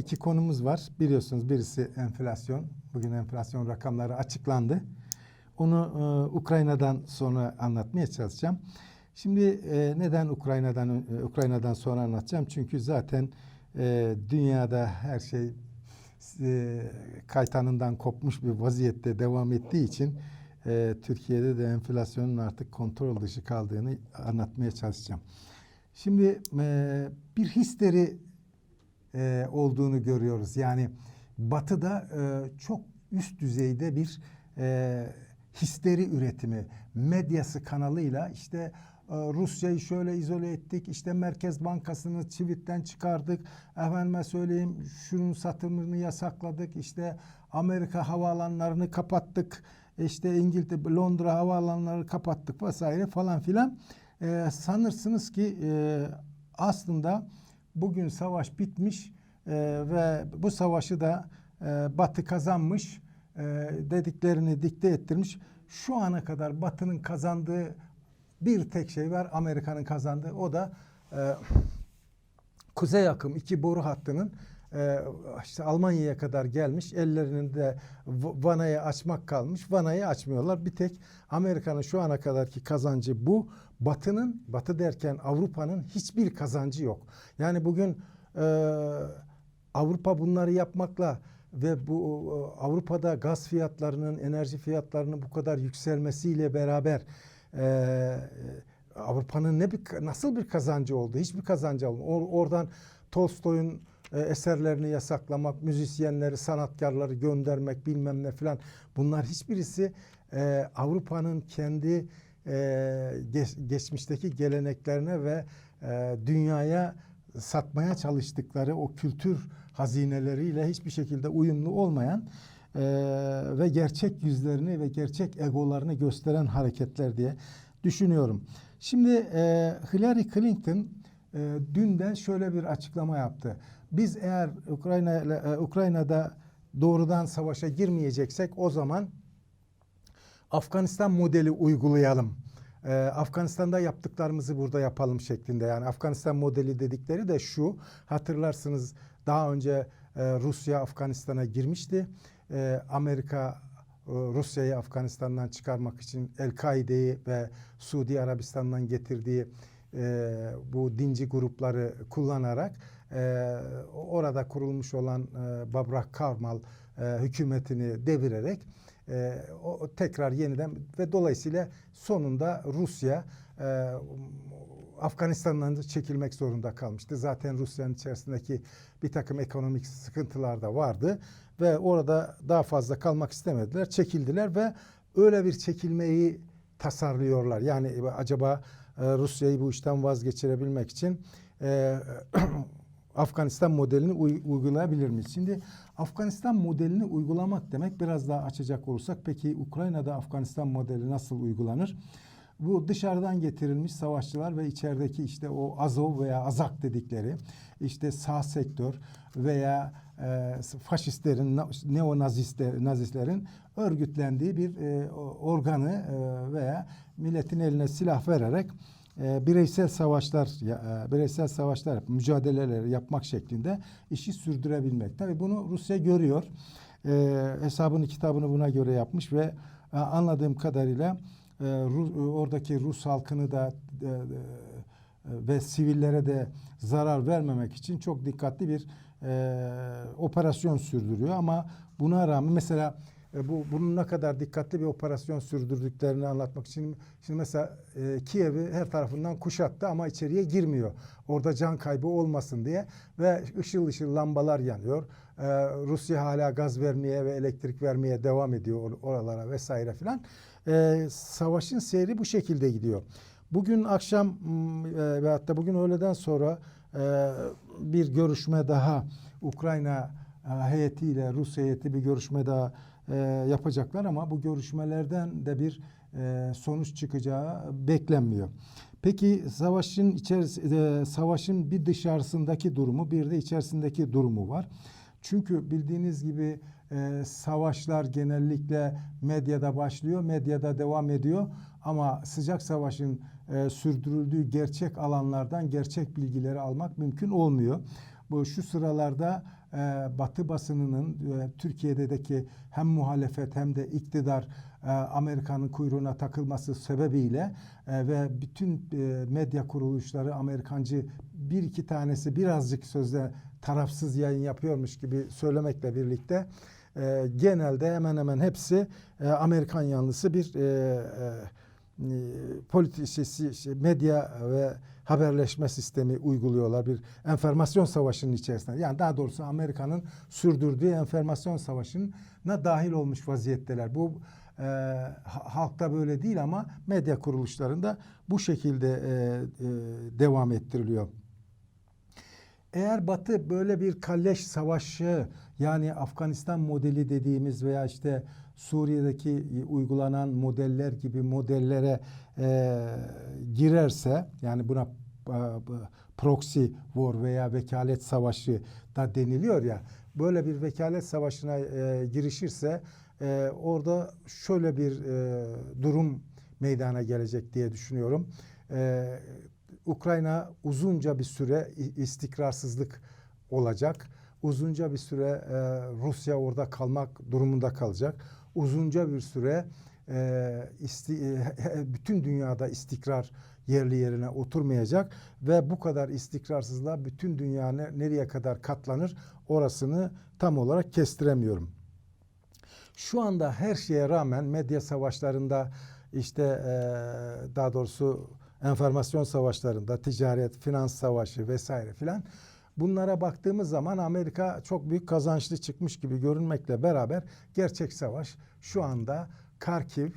iki konumuz var. Biliyorsunuz birisi enflasyon. Bugün enflasyon rakamları açıklandı. Onu e, Ukrayna'dan sonra anlatmaya çalışacağım. Şimdi e, neden Ukrayna'dan e, Ukrayna'dan sonra anlatacağım? Çünkü zaten e, dünyada her şey e, kaytanından kopmuş bir vaziyette devam ettiği için e, Türkiye'de de enflasyonun artık kontrol dışı kaldığını anlatmaya çalışacağım. Şimdi e, bir histeri e, olduğunu görüyoruz. Yani Batı'da e, çok üst düzeyde bir e, histeri üretimi medyası kanalıyla işte e, Rusya'yı şöyle izole ettik, işte Merkez Bankası'nı çivitten çıkardık, efendime söyleyeyim şunun satımını yasakladık, işte Amerika havaalanlarını kapattık, işte İngiltere, Londra havaalanları kapattık vesaire falan filan. E, sanırsınız ki e, aslında bugün savaş bitmiş e, ve bu savaşı da e, Batı kazanmış e, dediklerini dikte ettirmiş. Şu ana kadar Batı'nın kazandığı bir tek şey var. Amerika'nın kazandığı o da e, Kuzey akım iki boru hattının e, işte Almanya'ya kadar gelmiş. Ellerinin de vanayı açmak kalmış. Vanayı açmıyorlar. Bir tek Amerika'nın şu ana kadarki kazancı bu. Batı'nın, Batı derken Avrupa'nın hiçbir kazancı yok. Yani bugün e, Avrupa bunları yapmakla ve bu Avrupa'da gaz fiyatlarının, enerji fiyatlarının bu kadar yükselmesiyle beraber e, Avrupa'nın ne bir nasıl bir kazancı oldu? Hiçbir kazancı olmadı. Or- oradan Tolstoy'un e, eserlerini yasaklamak, müzisyenleri, sanatkarları göndermek bilmem ne filan bunlar hiçbirisi e, Avrupa'nın kendi e, geç- geçmişteki geleneklerine ve e, dünyaya satmaya çalıştıkları o kültür hazineleriyle hiçbir şekilde uyumlu olmayan e, ve gerçek yüzlerini ve gerçek egolarını gösteren hareketler diye düşünüyorum. Şimdi e, Hillary Clinton e, dünden şöyle bir açıklama yaptı. Biz eğer Ukrayna e, Ukrayna'da doğrudan savaşa girmeyeceksek o zaman Afganistan modeli uygulayalım. Ee, Afganistan'da yaptıklarımızı burada yapalım şeklinde. Yani Afganistan modeli dedikleri de şu. Hatırlarsınız daha önce e, Rusya Afganistan'a girmişti. E, Amerika e, Rusya'yı Afganistan'dan çıkarmak için El-Kaide'yi ve Suudi Arabistan'dan getirdiği e, bu dinci grupları kullanarak e, orada kurulmuş olan e, Babrak Karmal e, hükümetini devirerek e, o, tekrar yeniden ve dolayısıyla sonunda Rusya e, Afganistan'dan da çekilmek zorunda kalmıştı. Zaten Rusya'nın içerisindeki bir takım ekonomik sıkıntılar da vardı ve orada daha fazla kalmak istemediler, çekildiler ve öyle bir çekilmeyi tasarlıyorlar. Yani acaba e, Rusya'yı bu işten vazgeçirebilmek için e, Afganistan modelini uy- uygulayabilir miyiz? Şimdi Afganistan modelini uygulamak demek biraz daha açacak olursak peki Ukrayna'da Afganistan modeli nasıl uygulanır? Bu dışarıdan getirilmiş savaşçılar ve içerideki işte o Azov veya Azak dedikleri işte sağ sektör veya e, faşistlerin, na- neonazistler, nazistlerin örgütlendiği bir e, organı e, veya milletin eline silah vererek e, bireysel savaşlar, e, bireysel savaşlar, mücadeleler yapmak şeklinde işi sürdürebilmek. Tabii bunu Rusya görüyor. E, hesabını kitabını buna göre yapmış ve e, anladığım kadarıyla e, oradaki Rus halkını da ve sivillere de zarar vermemek için çok dikkatli bir operasyon sürdürüyor ama buna rağmen mesela e, bu bunun ne kadar dikkatli bir operasyon sürdürdüklerini anlatmak için şimdi mesela e, Kiev'i her tarafından kuşattı ama içeriye girmiyor. Orada can kaybı olmasın diye ve ışıl ışıl lambalar yanıyor. E, Rusya hala gaz vermeye ve elektrik vermeye devam ediyor or- oralara vesaire filan. E, savaşın seyri bu şekilde gidiyor. Bugün akşam m, e, ve hatta bugün öğleden sonra e, bir görüşme daha Ukrayna e, heyetiyle Rus heyeti bir görüşme daha e, yapacaklar ama bu görüşmelerden de bir e, sonuç çıkacağı beklenmiyor. Peki savaşın içerisinde savaşın bir dışarısındaki durumu bir de içerisindeki durumu var. Çünkü bildiğiniz gibi e, savaşlar genellikle medyada başlıyor, medyada devam ediyor ama sıcak savaşın e, sürdürüldüğü gerçek alanlardan gerçek bilgileri almak mümkün olmuyor. Bu şu sıralarda e, Batı basınının e, Türkiye'deki hem muhalefet hem de iktidar e, Amerika'nın kuyruğuna takılması sebebiyle e, ve bütün e, medya kuruluşları Amerikancı bir iki tanesi birazcık sözde tarafsız yayın yapıyormuş gibi söylemekle birlikte e, genelde hemen hemen hepsi e, Amerikan yanlısı bir e, e, politikisi, şey, medya ve haberleşme sistemi uyguluyorlar. Bir enformasyon savaşının içerisinde. Yani daha doğrusu Amerika'nın sürdürdüğü enformasyon savaşına dahil olmuş vaziyetteler. Bu e, ha- halkta böyle değil ama medya kuruluşlarında bu şekilde e, e, devam ettiriliyor. Eğer Batı böyle bir kalleş savaşı yani Afganistan modeli dediğimiz veya işte Suriye'deki uygulanan modeller gibi modellere e, girerse yani buna e, proxy war veya vekalet savaşı da deniliyor ya böyle bir vekalet savaşına e, girişirse e, orada şöyle bir e, durum meydana gelecek diye düşünüyorum. E, Ukrayna uzunca bir süre istikrarsızlık olacak. Uzunca bir süre e, Rusya orada kalmak durumunda kalacak. Uzunca bir süre e, isti- e, bütün dünyada istikrar yerli yerine oturmayacak ve bu kadar istikrarsızlığa bütün dünya ne- nereye kadar katlanır orasını tam olarak kestiremiyorum. Şu anda her şeye rağmen medya savaşlarında işte eee, daha doğrusu enformasyon savaşlarında ticaret, finans savaşı vesaire filan bunlara baktığımız zaman Amerika çok büyük kazançlı çıkmış gibi görünmekle beraber gerçek savaş şu anda Karkiv,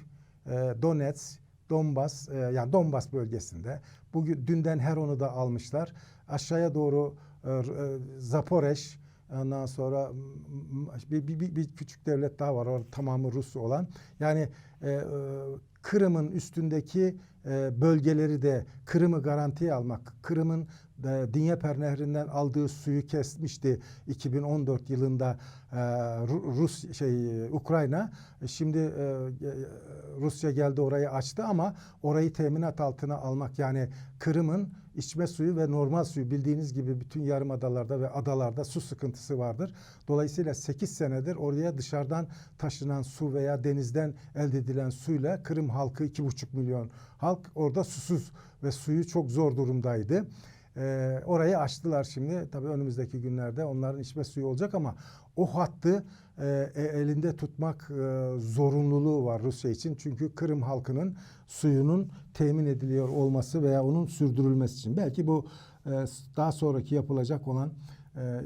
eee Donetsk, Donbas eee, yani Donbas bölgesinde. Bugün dünden Heron'u da almışlar. Aşağıya doğru r- eee, Zaporeş, Ondan sonra bir, bir, bir, bir küçük devlet daha var orada tamamı Rus olan. Yani e, e, Kırım'ın üstündeki e, bölgeleri de Kırım'ı garantiye almak. Kırım'ın e, Dnieper Nehri'nden aldığı suyu kesmişti 2014 yılında e, Ru- Rus şey Ukrayna. E, Şimdi Rusya geldi orayı açtı ama orayı teminat altına almak yani Kırım'ın içme suyu ve normal suyu bildiğiniz gibi bütün yarımadalarda ve adalarda su sıkıntısı vardır. Dolayısıyla 8 senedir oraya dışarıdan taşınan su veya denizden elde edilen suyla Kırım halkı 2,5 milyon halk orada susuz ve suyu çok zor durumdaydı. Ee, orayı açtılar şimdi. Tabii önümüzdeki günlerde onların içme suyu olacak ama o hattı e, e, elinde tutmak e, zorunluluğu var Rusya için. Çünkü Kırım halkının suyunun temin ediliyor olması veya onun sürdürülmesi için. Belki bu e, daha sonraki yapılacak olan e,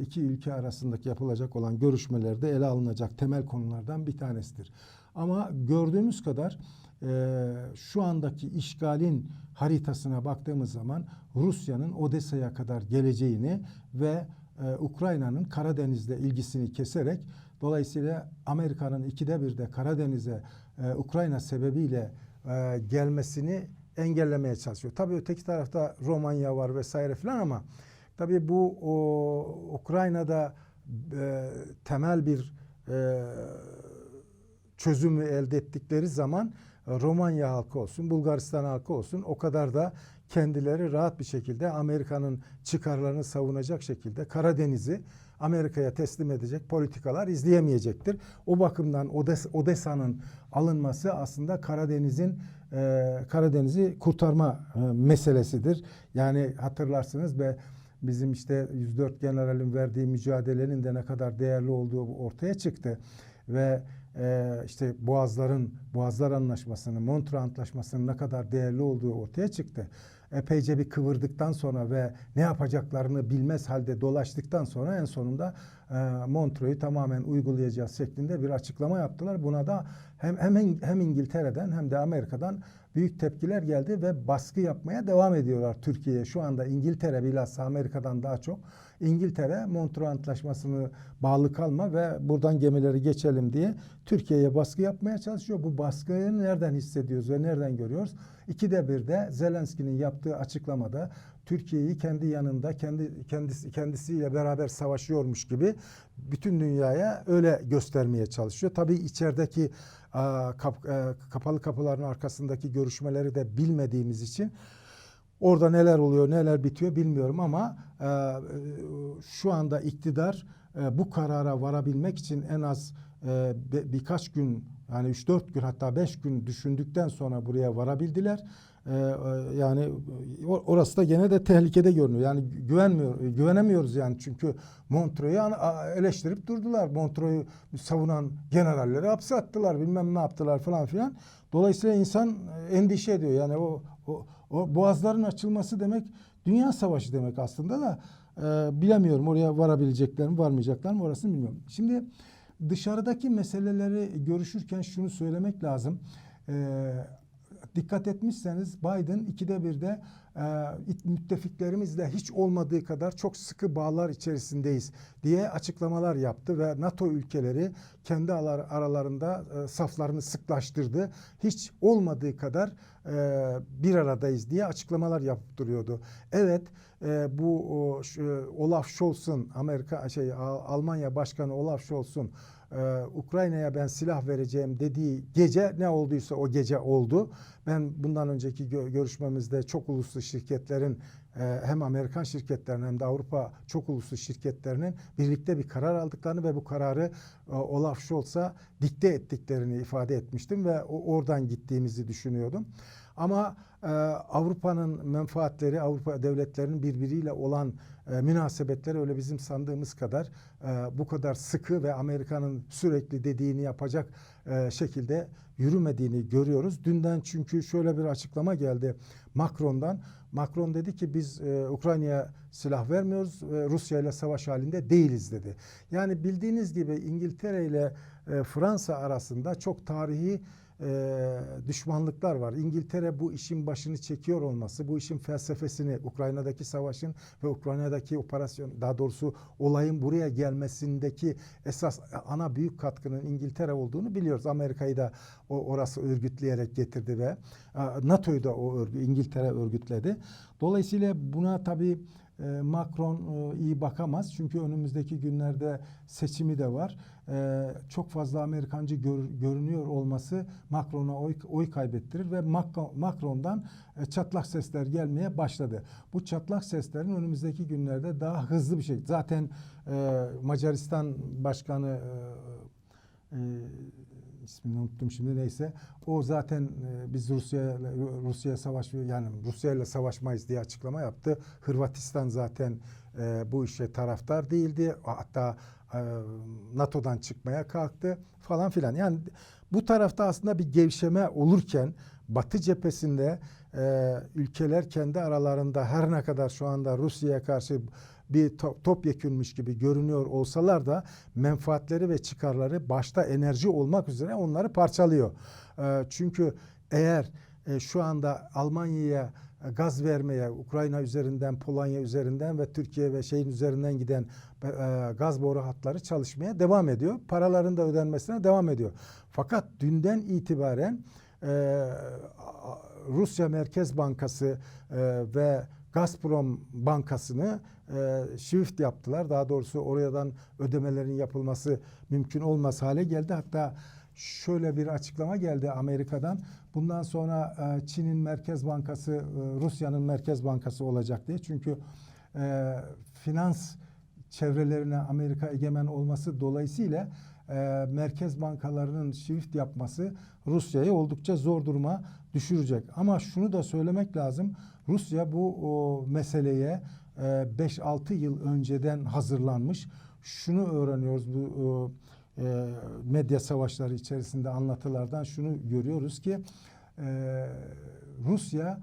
iki ülke arasındaki yapılacak olan görüşmelerde ele alınacak temel konulardan bir tanesidir. Ama gördüğümüz kadar e, şu andaki işgalin haritasına baktığımız zaman Rusya'nın Odessa'ya kadar geleceğini ve e, Ukrayna'nın Karadeniz'de ilgisini keserek dolayısıyla Amerika'nın ikide bir de Karadeniz'e e, Ukrayna sebebiyle e, gelmesini engellemeye çalışıyor. Tabii öteki tarafta Romanya var vesaire filan ama tabii bu o, Ukrayna'da e, temel bir e, çözümü elde ettikleri zaman e, Romanya halkı olsun, Bulgaristan halkı olsun o kadar da kendileri rahat bir şekilde Amerika'nın çıkarlarını savunacak şekilde Karadeniz'i Amerika'ya teslim edecek politikalar izleyemeyecektir. O bakımdan Odes- Odessa'nın alınması aslında Karadeniz'in e, Karadeniz'i kurtarma e, meselesidir. Yani hatırlarsınız ve bizim işte 104 generalin verdiği mücadelenin de ne kadar değerli olduğu ortaya çıktı ve e, işte Boğazların Boğazlar Anlaşması'nın Montreux Antlaşması'nın ne kadar değerli olduğu ortaya çıktı. Epeyce bir kıvırdıktan sonra ve ne yapacaklarını bilmez halde dolaştıktan sonra en sonunda e, Montreux'u tamamen uygulayacağız şeklinde bir açıklama yaptılar. Buna da hem hem, hem İngiltere'den hem de Amerika'dan büyük tepkiler geldi ve baskı yapmaya devam ediyorlar Türkiye'ye. Şu anda İngiltere bilhassa Amerika'dan daha çok İngiltere Montreux Antlaşması'nı bağlı kalma ve buradan gemileri geçelim diye Türkiye'ye baskı yapmaya çalışıyor. Bu baskıyı nereden hissediyoruz ve nereden görüyoruz? İkide bir de Zelenski'nin yaptığı açıklamada Türkiye'yi kendi yanında kendi kendisi kendisiyle beraber savaşıyormuş gibi bütün dünyaya öyle göstermeye çalışıyor. Tabii içerideki a, kap- e, kapalı kapıların arkasındaki görüşmeleri de bilmediğimiz için Orada neler oluyor, neler bitiyor bilmiyorum ama e, e, şu anda iktidar e, bu karara varabilmek için en az e, be- birkaç gün yani 3-4 gün hatta 5 gün düşündükten sonra buraya varabildiler. E, e, yani e, orası da gene de tehlikede görünüyor. Yani güvenmiyor, güvenemiyoruz yani çünkü Montreux'u eleştirip durdular. Montreux'u savunan generalleri hapse attılar, bilmem ne yaptılar falan filan. Dolayısıyla insan endişe ediyor. Yani o, o, o boğazların açılması demek dünya savaşı demek aslında da e, bilemiyorum oraya varabilecekler mi varmayacaklar mı orasını bilmiyorum. Şimdi dışarıdaki meseleleri görüşürken şunu söylemek lazım. E, dikkat etmişseniz Biden ikide birde e, it- müttefiklerimizle hiç olmadığı kadar çok sıkı bağlar içerisindeyiz diye açıklamalar yaptı ve NATO ülkeleri kendi alar- aralarında e, saflarını sıklaştırdı. Hiç olmadığı kadar e, bir aradayız diye açıklamalar yapıp duruyordu. Evet e, bu o, şu, Olaf Scholz'un Amerika şey Al- Almanya Başkanı Olaf Scholz'un e, Ukrayna'ya ben silah vereceğim dediği gece ne olduysa o gece oldu. Ben bundan önceki gö- görüşmemizde çok uluslu şirketlerin e, hem Amerikan şirketlerinin hem de Avrupa çok uluslu şirketlerinin birlikte bir karar aldıklarını ve bu kararı e, Olaf Scholz'a dikte ettiklerini ifade etmiştim ve oradan gittiğimizi düşünüyordum. Ama e, Avrupa'nın menfaatleri, Avrupa devletlerinin birbiriyle olan e, münasebetleri öyle bizim sandığımız kadar e, bu kadar sıkı ve Amerika'nın sürekli dediğini yapacak e, şekilde yürümediğini görüyoruz. Dünden çünkü şöyle bir açıklama geldi Macron'dan. Macron dedi ki biz e, Ukrayna'ya silah vermiyoruz ve Rusya ile savaş halinde değiliz dedi. Yani bildiğiniz gibi İngiltere ile e, Fransa arasında çok tarihi e, düşmanlıklar var. İngiltere bu işin başını çekiyor olması, bu işin felsefesini Ukrayna'daki savaşın ve Ukrayna'daki operasyon daha doğrusu olayın buraya gelmesindeki esas ana büyük katkının İngiltere olduğunu biliyoruz. Amerika'yı da o orası örgütleyerek getirdi ve NATO'yu da o örgü, İngiltere örgütledi. Dolayısıyla buna tabii Macron e, iyi bakamaz çünkü önümüzdeki günlerde seçimi de var. E, çok fazla Amerikancı gör- görünüyor olması Macron'a oy, kaybettirir ve Macron- Macron'dan e, çatlak sesler gelmeye başladı. Bu çatlak seslerin önümüzdeki günlerde daha hızlı bir şey. Zaten e, Macaristan Başkanı ismini unuttum şimdi neyse. O zaten e, biz Rusya Rusya savaş yani Rusya ile savaşmayız diye açıklama yaptı. Hırvatistan zaten e, bu işe taraftar değildi. Hatta e, NATO'dan çıkmaya kalktı falan filan. Yani bu tarafta aslında bir gevşeme olurken Batı cephesinde ülkeler kendi aralarında her ne kadar şu anda Rusya'ya karşı bir to- topyekünmüş gibi görünüyor olsalar da menfaatleri ve çıkarları başta enerji olmak üzere onları parçalıyor. E, çünkü eğer e, şu anda Almanya'ya e, gaz vermeye Ukrayna üzerinden, Polonya üzerinden ve Türkiye ve şeyin üzerinden giden e, gaz boru hatları çalışmaya devam ediyor. Paraların da ödenmesine devam ediyor. Fakat dünden itibaren Rusya Merkez Bankası ve Gazprom Bankası'nı e, shift yaptılar. Daha doğrusu oradan ödemelerin yapılması mümkün olmaz hale geldi. Hatta şöyle bir açıklama geldi Amerika'dan. Bundan sonra e, Çin'in Merkez Bankası, e, Rusya'nın Merkez Bankası olacak diye. Çünkü e, finans çevrelerine Amerika egemen olması dolayısıyla e, merkez bankalarının shift yapması Rusya'yı oldukça zor duruma düşürecek. Ama şunu da söylemek lazım. Rusya bu o, meseleye 5-6 yıl önceden hazırlanmış. Şunu öğreniyoruz bu o, e, medya savaşları içerisinde anlatılardan şunu görüyoruz ki e, Rusya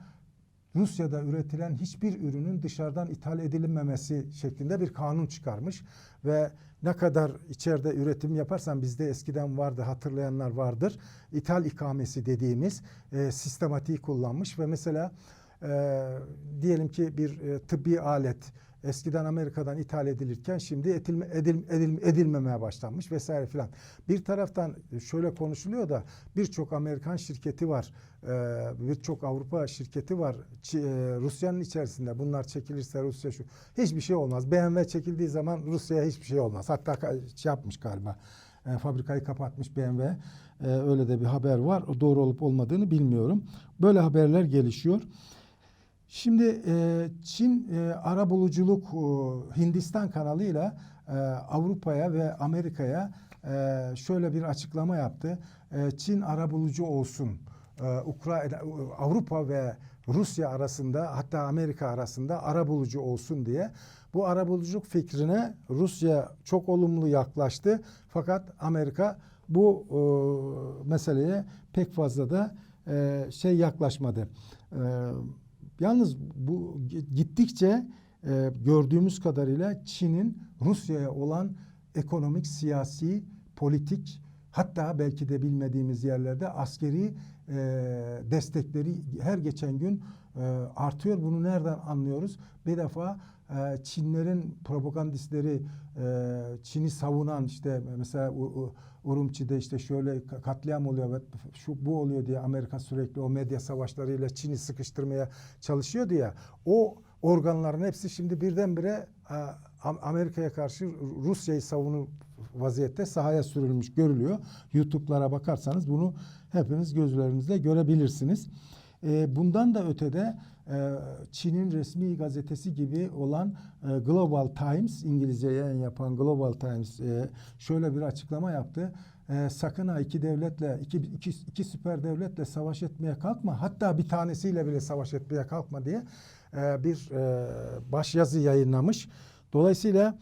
Rusya'da üretilen hiçbir ürünün dışarıdan ithal edilmemesi şeklinde bir kanun çıkarmış ve ne kadar içeride üretim yaparsan bizde eskiden vardı hatırlayanlar vardır. İthal ikamesi dediğimiz e, sistematiği kullanmış ve mesela e, diyelim ki bir e, tıbbi alet eskiden Amerika'dan ithal edilirken şimdi etilme, edil, edil, edilmemeye başlanmış vesaire filan. Bir taraftan şöyle konuşuluyor da birçok Amerikan şirketi var, e, birçok Avrupa şirketi var e, Rusya'nın içerisinde. Bunlar çekilirse Rusya şu hiçbir şey olmaz. BMW çekildiği zaman Rusya'ya hiçbir şey olmaz. Hatta şey yapmış galiba. e, fabrikayı kapatmış BMW. E, öyle de bir haber var. Doğru olup olmadığını bilmiyorum. Böyle haberler gelişiyor. Şimdi e, Çin e, arabuluculuk e, Hindistan kanalıyla e, Avrupa'ya ve Amerika'ya e, şöyle bir açıklama yaptı. E, Çin arabulucu olsun. E, Ukrayna, Avrupa ve Rusya arasında hatta Amerika arasında arabulucu olsun diye. Bu arabuluculuk fikrine Rusya çok olumlu yaklaştı. Fakat Amerika bu e, meseleye pek fazla da e, şey yaklaşmadı. E, Yalnız bu gittikçe e, gördüğümüz kadarıyla Çin'in Rusya'ya olan ekonomik, siyasi, politik hatta belki de bilmediğimiz yerlerde askeri e, destekleri her geçen gün e, artıyor. Bunu nereden anlıyoruz? Bir defa e, Çinlerin propagandistleri e, Çin'i savunan işte mesela Urumçi'de işte şöyle katliam oluyor ve şu bu oluyor diye Amerika sürekli o medya savaşlarıyla Çin'i sıkıştırmaya çalışıyordu ya. O organların hepsi şimdi birdenbire e, Am- Amerika'ya karşı Rusya'yı savunur vaziyette sahaya sürülmüş görülüyor. YouTube'lara bakarsanız bunu hepiniz gözlerinizle görebilirsiniz. E, bundan da ötede e, Çin'in resmi gazetesi gibi olan e, Global Times, İngilizce yayın yapan Global Times e, şöyle bir açıklama yaptı. E, sakın ha iki devletle, iki, iki, iki süper devletle savaş etmeye kalkma. Hatta bir tanesiyle bile savaş etmeye kalkma diye bir e, başyazı yayınlamış. Dolayısıyla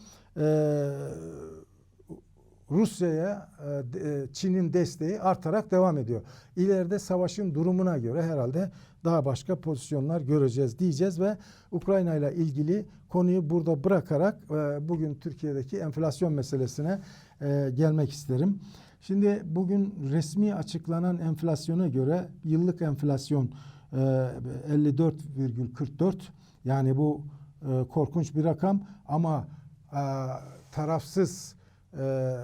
Rusya'ya e, e, Çin'in desteği artarak devam ediyor. İleride savaşın durumuna göre herhalde daha başka pozisyonlar göreceğiz diyeceğiz ve Ukrayna ile ilgili konuyu burada bırakarak e, bugün Türkiye'deki enflasyon meselesine gelmek isterim. Şimdi bugün resmi açıklanan enflasyona göre yıllık enflasyon e, 54,44 yani bu korkunç bir rakam ama tarafsız e,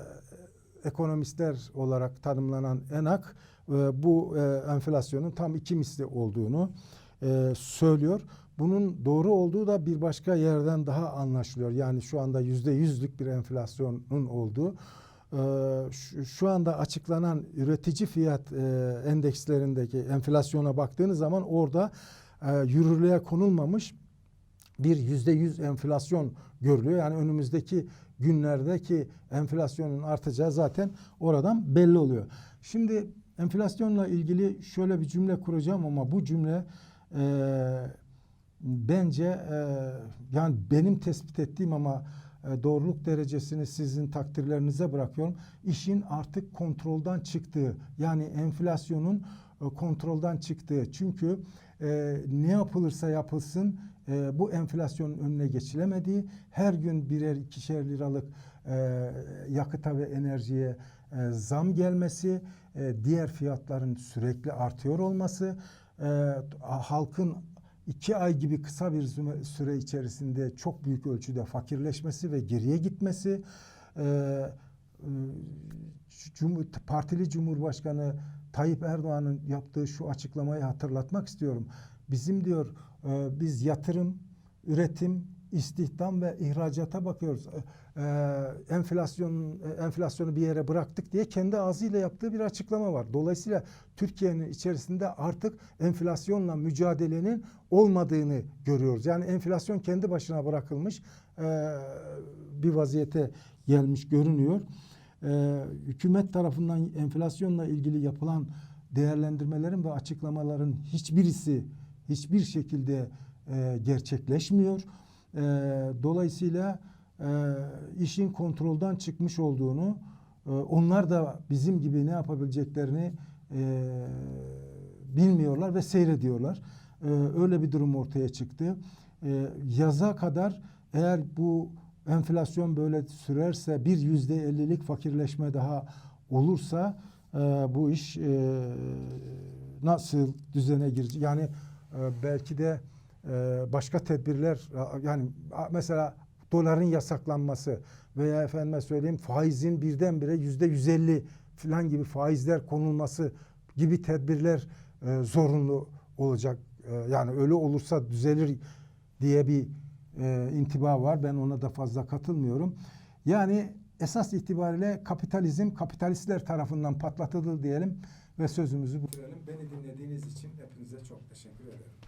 ekonomistler olarak tanımlanan ENAK e, bu e, enflasyonun tam iki misli olduğunu e, söylüyor. Bunun doğru olduğu da bir başka yerden daha anlaşılıyor. Yani şu anda yüzde yüzlük bir enflasyonun olduğu. E, şu, şu anda açıklanan üretici fiyat e, endekslerindeki enflasyona baktığınız zaman orada e, yürürlüğe konulmamış bir yüzde yüz enflasyon görülüyor. Yani önümüzdeki günlerdeki enflasyonun artacağı zaten oradan belli oluyor. Şimdi enflasyonla ilgili şöyle bir cümle kuracağım ama bu cümle e, bence e, yani benim tespit ettiğim ama e, doğruluk derecesini sizin takdirlerinize bırakıyorum. İşin artık kontrolden çıktığı yani enflasyonun e, kontrolden çıktığı. Çünkü e, ne yapılırsa yapılsın e, bu enflasyonun önüne geçilemediği, her gün birer ikişer liralık e, yakıta ve enerjiye e, zam gelmesi, e, diğer fiyatların sürekli artıyor olması, e, halkın iki ay gibi kısa bir süre- içerisinde çok büyük ölçüde fakirleşmesi ve geriye gitmesi, e, e, partili Cumhurbaşkanı Tayyip Erdoğan'ın yaptığı şu açıklamayı hatırlatmak istiyorum. Bizim diyor e, biz yatırım, üretim, istihdam ve ihracata bakıyoruz. E, e, enflasyon e, enflasyonu bir yere bıraktık diye kendi ağzıyla yaptığı bir açıklama var. Dolayısıyla Türkiye'nin içerisinde artık enflasyonla mücadelenin olmadığını görüyoruz. Yani enflasyon kendi başına bırakılmış e, bir vaziyete gelmiş görünüyor. E, hükümet tarafından enflasyonla ilgili yapılan değerlendirmelerin ve açıklamaların hiçbirisi hiçbir şekilde e, gerçekleşmiyor. E, dolayısıyla e, işin kontrolden çıkmış olduğunu, e, onlar da bizim gibi ne yapabileceklerini e, bilmiyorlar ve seyrediyorlar. E, öyle bir durum ortaya çıktı. E, yaza kadar eğer bu enflasyon böyle sürerse bir yüzde ellilik fakirleşme daha olursa e, bu iş e, nasıl düzene girecek? Yani belki de e, başka tedbirler a- yani mesela doların yasaklanması veya efendime söyleyeyim faizin birdenbire yüzde yüz elli falan gibi faizler konulması gibi tedbirler e, zorunlu olacak. E, yani öyle olursa düzelir diye bir e, intiba var. Ben ona da fazla katılmıyorum. Yani esas itibariyle kapitalizm kapitalistler tarafından patlatıldı diyelim ve sözümüzü bitirelim. Beni dinlediğiniz için hepinize çok teşekkür ederim.